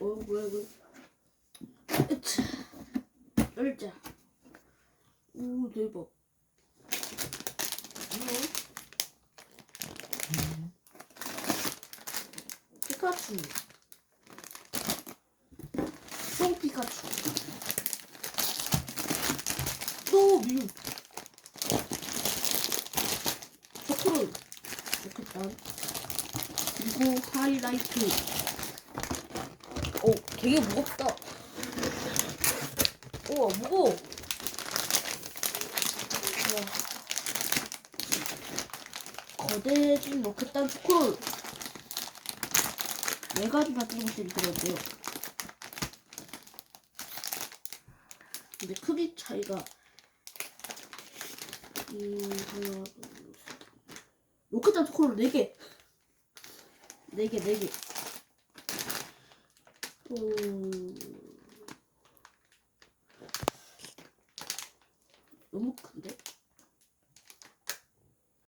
어 뭐야 이거 으차 열자 오 대박 어? 피카츄 또 피카츄 또 뮤. 초코를 좋겠다. 그리고 하이라이트. 오, 되게 무겁다. 우와, 무거워. 우와. 거대해진 로켓단 초코를 네 가지 만드는 것이 들어있대요. 근데 크기 차이가 이 하나 로켓단 초코를 4개 4개 4개 음... 너무 큰데?